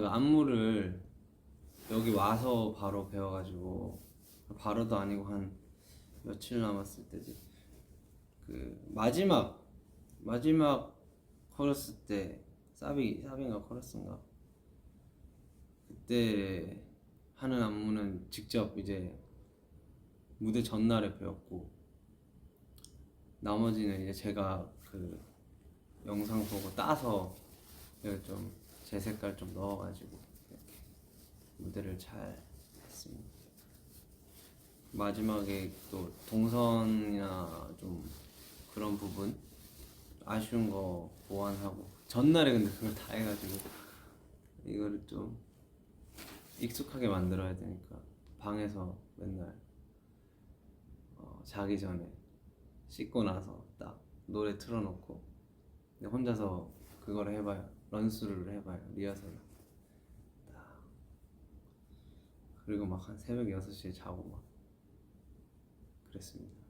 그 안무를 여기 와서 바로 배워가지고 바로도 아니고 한 며칠 남았을 때지. 그 마지막 마지막 코러스 때 사비 사비인가 코러스인가? 그때 하는 안무는 직접 이제 무대 전날에 배웠고 나머지는 이제 제가 그 영상 보고 따서 좀 제 색깔 좀 넣어가지고 이렇게 무대를 잘 했습니다. 마지막에 또 동선이나 좀 그런 부분 아쉬운 거 보완하고 전날에 근데 그걸 다 해가지고 이거를 좀 익숙하게 만들어야 되니까 방에서 맨날 어, 자기 전에 씻고 나서 딱 노래 틀어놓고 혼자서 그걸 해봐요 런스루를 해봐요 리허설 딱. 그리고 막 한 새벽 6시에 자고 막 그랬습니다